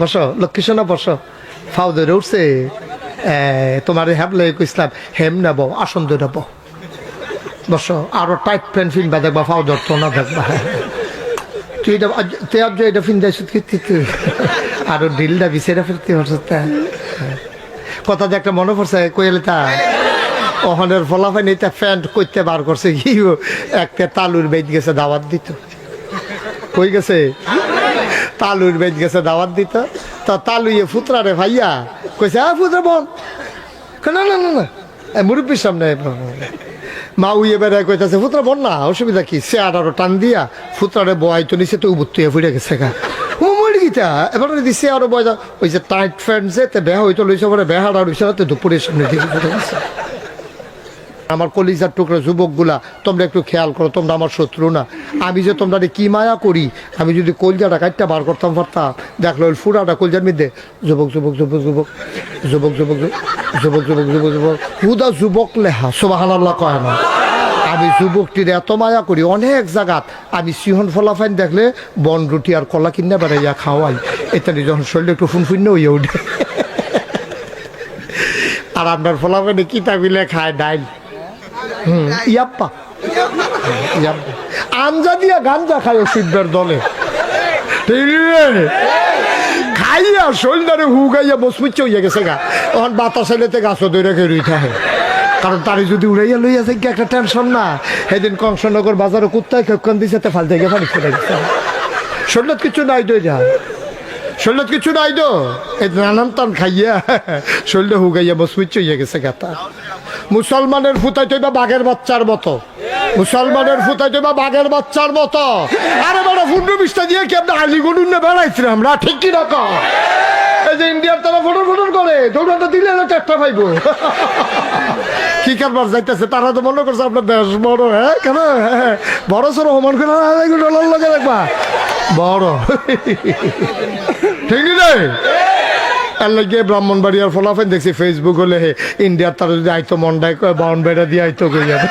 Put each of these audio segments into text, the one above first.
বসো লক্ষ্মী সোনা বসো। ফাউ ধরে উঠছে তোমার হ্যাবলে ইসলাম হেম নেব, আসন ধরে নেব। বসো, আরও টাইট প্যান্ট ফিনবা দেখবা ফাউ ধরতো না দেখবা। তুই তুই আজ এটা ফিন দেয় কি তুই আরও ঢিলটা বিছেরা ফেলতে পারছ কথা যে একটা মনে পড়ছে, কইলে তা, ওখানের ফলাফাই নিতে প্যান্ট করতে বার করছে কি একটা তালুর বেদ গেছে, দাওয়াত দিত। কই গেছে? তালুর বেদ গেছে দাওয়াত দিত। তো তালুয়ে ফুতরা রে ভাইয়া কইছে আ ফুতরা কই, না না না না। মুরব্বীর সামনে মা উইয়ে বেড়ায় কইতাছে ফুতরা বল না অসুবিধা কি? সে আরও টান দিয়া ফুতরারে বয় তো নিচে তো উবুত্তুয়ে ফুটে গেছে গা। ও মরে গিতা এবার দিছে আরও বয় ওই যে টাইট ফ্রেন্ড যে তে বেহা হইতো লইছে পরে বেহাড়া রইছে দুপুরের সামনে দিকে আমার কলিজার টুকরো যুবকগুলা তোমরা একটু খেয়াল করো তোমরা আমার শত্রু না আমি যে তোমরা কি মায়া করি আমি যদি কলজাটা কাটটা বার করতাম পারতাম দেখল ফুরাটা কলজার মধ্যে যুবক যুবক যুবক যুবক যুবক যুবক যুবক যুবক যুবক যুবক হুদা যুবক লেহা সোবাহান আল্লাহ কয় না আমি যুবকটির এত মায়া করি অনেক জায়গাত আমি সিহন ফলাফাইন দেখলে বন রুটি আর কলা কিনে বেড়াইয়া খাওয়াই ইত্যাদি যখন শরীরে একটু ফুনফুন্য হইয়া উঠে আর আপনার ফলাফাইনে কিতা মিলে খায় ডাইল ইয়াপ্পা ইয়াপ্পা। আঞ্জা দিয়া গাঞ্জা খায় সিদ্ধের দলে? খাইয়া শরীরে হু গাইয়া বসমিচ্ছে হইয়া গেছে গা। তখন বাতাস এলেতে গাছ ধরে রেখে রুই থাকে কারণ তারি যদি উড়াইয়া লইয়া যায় একটা টেনশন না। সেদিন কংসনগর বাজারে কুত্তায় কেক্ষণ দিছে, তে ফাল থেকে ফালি ফেলে গেছে শরীরত কিছু নাই দই যা শরীরত কিছু নাই তো। এই নানান টান খাইয়া, শরীরে হুগাইয়া বসমিচ্ছে হইয়া গেছে গাতা। মুসলমানের ফুটাই তৈবা বাঘের বাচ্চার মতো। মুসলমানের ফুটাই তৈবা বাঘের বাচ্চার মতো। আরে বড় ফুন্ডু বিস্তা দিয়ে কি আপনি আলিগুড়ুন না বেড়াইছি আমরা? ঠিক কি না এই যে ইন্ডিয়ার তারা ফটোর ফটোর করে দৌড়াটা দিলে না চারটা পাইবো। কি কারবার যাইতেছে, তারা তো মনে করছে আপনার দেশ বড় হ্যাঁ? কেন? বড় সড়ো সমান করে ডলার লাগে দেখবা। বড়। ঠিক রে আর লাগে ব্রাহ্মণবাড়িয়ার ফলাফেন দেখছি ফেসবুক হলে হে ইন্ডিয়ার তারা যদি আইতো মন্ডায়, কয় বাউন বেড়া দিয়ে আইতো কই যাবে?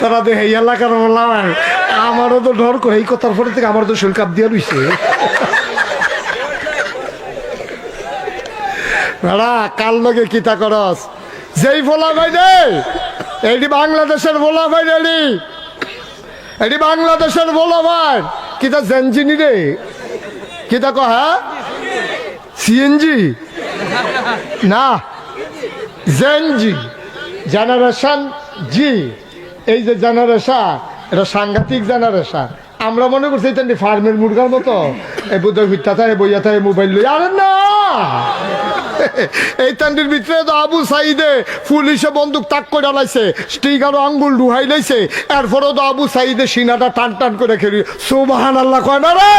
তারা তো এই এলাকার বললাম আমারও তো ডর এই কথার পরে থেকে আমার তো শরীর কাপ দিয়ে রইছে বেড়া, কাল লগে কিতা করস? যেই ফোলা ভাই রে এইটি বাংলাদেশের ভোলা ভাই রেডি এটি বাংলাদেশের ভোলা ভাই কিতা জেনজিনি রে? কিতা কহ হ্যাঁ? সিএনজি না জেনজি জেনারেশন জি এই যে জেনারেশন এটা সাংঘাতিক জেনারেশন আমরা মনে করছি এটা ফার্মের মুরগার মতো। এই বুদ্ধ ভিত্তা থাকে, বইয়া থাকে, মোবাইল লই আরে না! এই তান্ডির ভিতরে তো আবু সাইদে পুলিশে বন্দুক তাক করে লাইছে স্টিকার আঙ্গুল ডুহাই লাইছে। এরপরেও তো আবু সাইদে সিনাটা টান টান করে খেলি। সুবাহান আল্লাহ কয় না রে?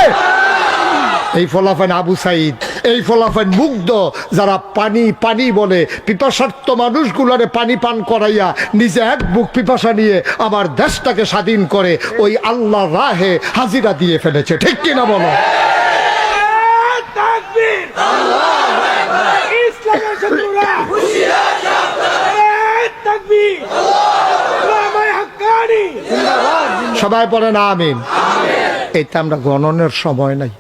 এই ফলাফান আবু সাইদ, এই ফলাফান মুগ্ধ যারা পানি পানি বলে, পিপাসার্থ মানুষগুলারে পানি পান করাইয়া নিজে এক বুক পিপাসা নিয়ে আমার দেশটাকে স্বাধীন করে ওই আল্লাহ রাহে হাজিরা দিয়ে ফেলেছে। ঠিক কিনা বলো? সবাই পড়ে না আমিন। এটা আমরা গণনের সময় নাই।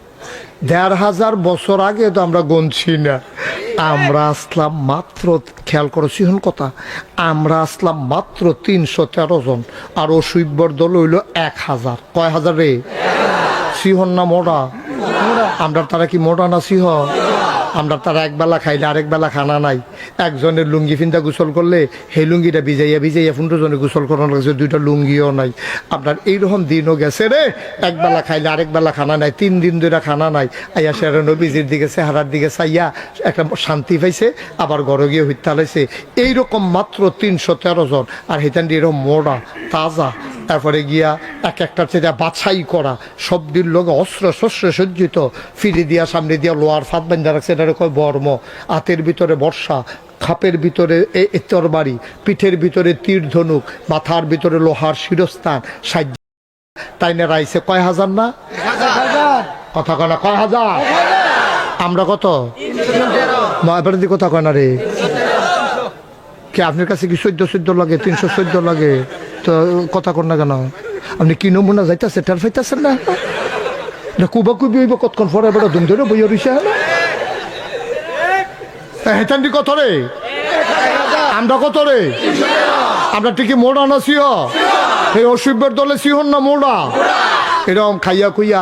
দেড় হাজার বছর আগে তো আমরা গণছি না। আমরা আসলাম মাত্র, খেয়াল করো হন কথা, আমরা আসলাম মাত্র তিনশো তেরো জন, আর অসুইব্বর দল হইল এক হাজার। কয় হাজার রে? সিহন না মোড়া আমরা তারা কি মোড়া না সিহ আমরা তারা একবেলা খাইলে আরেক বেলা খানা নাই। একজনের লুঙ্গি ফিনটা গোসল করলে সেই লুঙ্গিটা ভিজাইয়া ভিজাইয়া ফুন্টো জনে গোসল করানো লাগছে দুইটা লুঙ্গিও নাই। আপনার এইরকম দিনও গেছে রে। একবেলা খাইলে আরেক বেলা খানা নাই, তিন দিন ধরে খানা নাই। আইয়া সেরা নবীজির দিকে, চেহারার দিকে চাইয়া একটা শান্তি পাইছে, আবার ঘরে গিয়ে হত্যা লাইছে। এইরকম মাত্র তিনশো তেরো জন। আর হেতান এরকম মোড়া, তাজা। তারপরে গিয়া এক একটার চেয়ে বাছাই করা। সবটির লোক অস্ত্র শস্ত্র সজ্জিত। ফিরে দিয়া, সামনে দিয়া লোহার ফাঁদ বান্ধা রাখছে এটা কয় বর্ম। হাতের ভিতরে বর্ষা। খাপের ভিতরে তরবারি, পিঠের ভিতরে তীর ধনুক, মাথার ভিতরে লোহার শিরস্থান সাহায্য তাই না রাইছে? কয় হাজার না? কথা কয় না, কয় হাজার? আমরা কত? দি কথা কয় না রে। কে, আপনার কাছে কি চোদ্দ চোদ্দ লাগে, তিনশো চোদ্দ লাগে? তো কথা কর না কেন? আপনি কি নমুনা যাইতেছে, টের পাইতেছেন না? কুবা কুবি হইব কতক্ষণ পরে বেড়া দুম ধরে বইয়া রইছে না? হেতান্ডি কত রে? আমরা কত রে? আমরা ঠিকই মোড়া না সিহ? এই অসুবের দলে সিহন না মোড়া? এরকম খাইয়া খুইয়া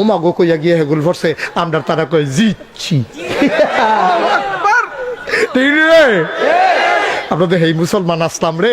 ওমাগো কইয়া গিয়ে হেগুল ভরছে আমরা তারা কই জিতছি। আপনাদের এই মুসলমান আসলাম রে।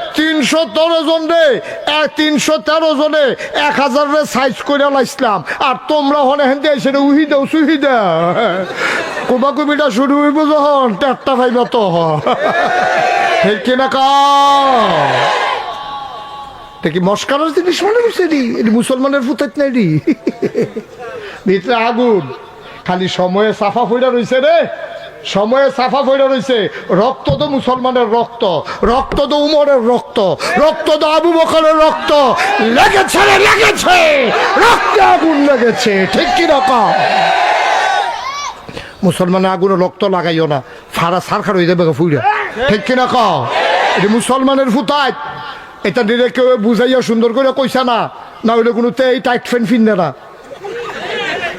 তিনশো তেরো জন রে তিনশো তেরো জনে এক হাজার রে সাইজ করে লাইছিলাম। আর তোমরা হনে হেন দিয়ে সেটা উহি দাও, সুহি দাও কুবা কুবিটা শুরু হইব যখন, টেটটা ভাইব তো ঠিক কিনা কা এটা কি মস্কারের জিনিস মনে করছে রি এটি মুসলমানের ফুতাইত নাই রি। ভিতরে আগুন। খালি সময়ে সাফা ফইরা রইছে রে। সময়ে সাফা ফইরা রইছে, রক্ত তো মুসলমানের রক্ত রক্ত তো উমরের রক্ত রক্ত তো আবু বকরের রক্ত। লেগেছে লেগেছে, রক্তে আগুন লেগেছে, ঠিক কি রকম? মুসলমানের আগুনে রক্ত লাগাইও না, ফাড়া সারখার হয়ে যাবে ফুইরা। ঠিক ক এটা মুসলমানের ফুতায়। এটা দিলে কেউ বুঝাইয়া সুন্দর করে কইসা না না হইলে কোনো তে এই টাইট ফ্যান ফিনবে না।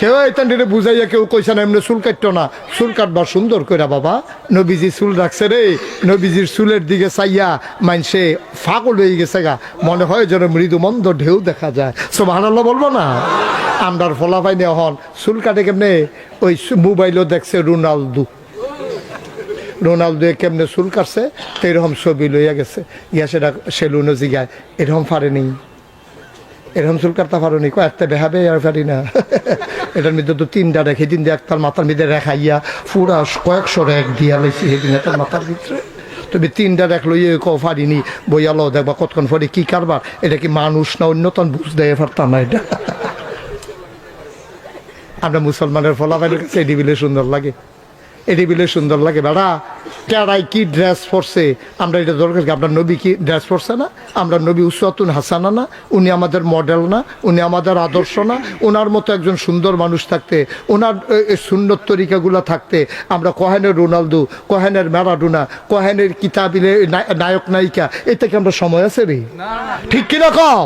কেউ এটা দিলে বুঝাইয়া কেউ কইসা না, এমনি চুল কাটতো না। চুল কাটবার সুন্দর করে বাবা। নবীজি চুল রাখছে রে। নবীজির চুলের দিকে চাইয়া মানসে ফাগল হয়ে গেছে গা। মনে হয় যেন মৃদু মন্দ ঢেউ দেখা যায়। সব হানাল্লাহ বলব না? আমরার ফলাফাই নেওয়া হন। চুল কাটে কেমনে? ওই মোবাইলও দেখছে রোনালদো। রোনালদো কেমনে চুল কাটছে? তো এরকম ছবি লইয়া গেছে। ইয়া সেটা সেলুনও জিগায়। এরকম পারেনি এরকম চুল কাটতে পারো নি কয়েকটা বেহাবে আর পারি না। এটার মধ্যে তো তিনটা রেখে তিন দিয়ে একটার মাথার মধ্যে রেখাইয়া পুরা কয়েকশো রেখ দিয়া লইছি সেদিন তার মাথার ভিতরে। তুমি তিনটা রেখ লইয়ে ক পারিনি বইয়ালো দেখবা কতক্ষণ পরে কি কারবার। এটা কি মানুষ না অন্যতন বুঝ দেয় পারতাম না এটা? আমরা মুসলমানের ফলাফলের কাছে এটি বিলে সুন্দর লাগে। এটি বিলে সুন্দর লাগে বেড়া। কেড়াই কি ড্রেস পরছে? আমরা এটা দরকার কি? আপনার নবী কি ড্রেস পরছে না? আমরা নবী উসাতুন হাসানা না? উনি আমাদের মডেল না? উনি আমাদের আদর্শ না? ওনার মতো একজন সুন্দর মানুষ থাকতে ওনার সুন্দর তরিকাগুলো থাকতে আমরা কহেনের রোনালদো কহেনের ম্যারাডোনা কহেনের কিতাবিলে নায়ক নায়িকা এ থেকে আমরা সময় আছে রে? ঠিক কিনা কও?